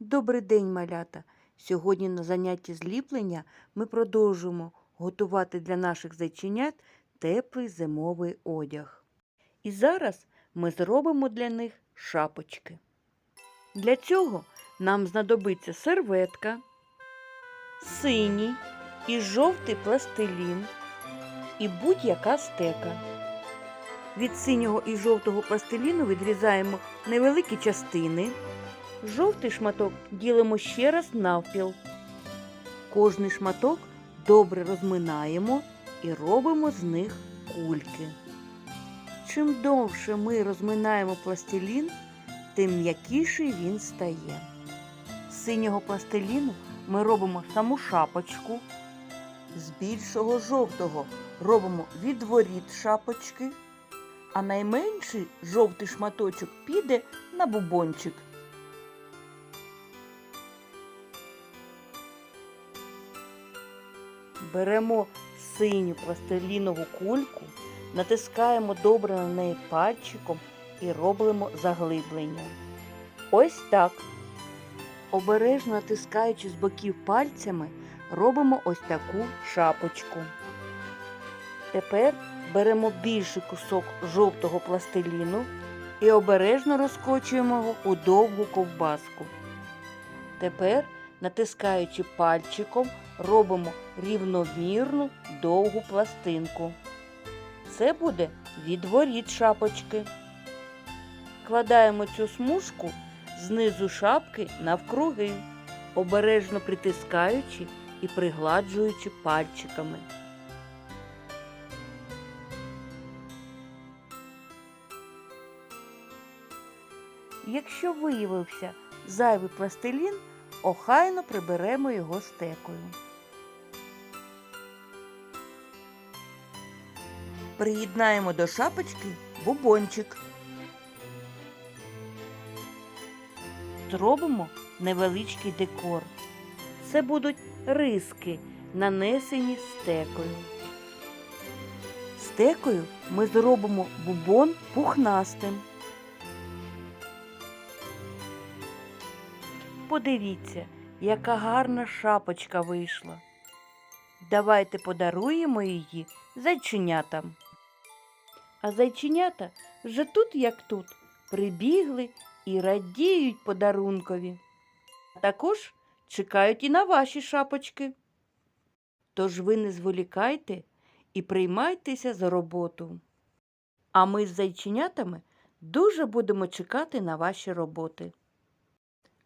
Добрий день, малята! Сьогодні на занятті зліплення ми продовжуємо готувати для наших зайченят теплий зимовий одяг. І зараз ми зробимо для них шапочки. Для цього нам знадобиться серветка, синій і жовтий пластилін і будь-яка стека. Від синього і жовтого пластиліну відрізаємо невеликі частини. Жовтий шматок ділимо ще раз навпіл. Кожний шматок добре розминаємо і робимо з них кульки. Чим довше ми розминаємо пластилін, тим м'якіший він стає. З синього пластиліну ми робимо саму шапочку. З більшого жовтого робимо відворіт шапочки, а найменший жовтий шматочок піде на бубончик. Беремо синю пластилінову кульку, натискаємо добре на неї пальчиком і робимо заглиблення. Ось так. Обережно натискаючи з боків пальцями, робимо ось таку шапочку. Тепер беремо більший кусок жовтого пластиліну і обережно розкочуємо його у довгу ковбаску. Тепер, натискаючи пальчиком, робимо рівномірну довгу пластинку. Це буде відворіт шапочки. Кладаємо цю смужку знизу шапки навкруги, обережно притискаючи і пригладжуючи пальчиками. Якщо виявився зайвий пластилін, охайно приберемо його стекою. Приєднаємо до шапочки бубончик. Зробимо невеличкий декор. Це будуть риски, нанесені стекою. Стекою ми зробимо бубон пухнастим. Подивіться, яка гарна шапочка вийшла. Давайте подаруємо її зайченятам. А зайченята вже тут, як тут, прибігли і радіють подарункові. А також чекають і на ваші шапочки. Тож ви не зволікайте і приймайтеся за роботу. А ми з зайченятами дуже будемо чекати на ваші роботи.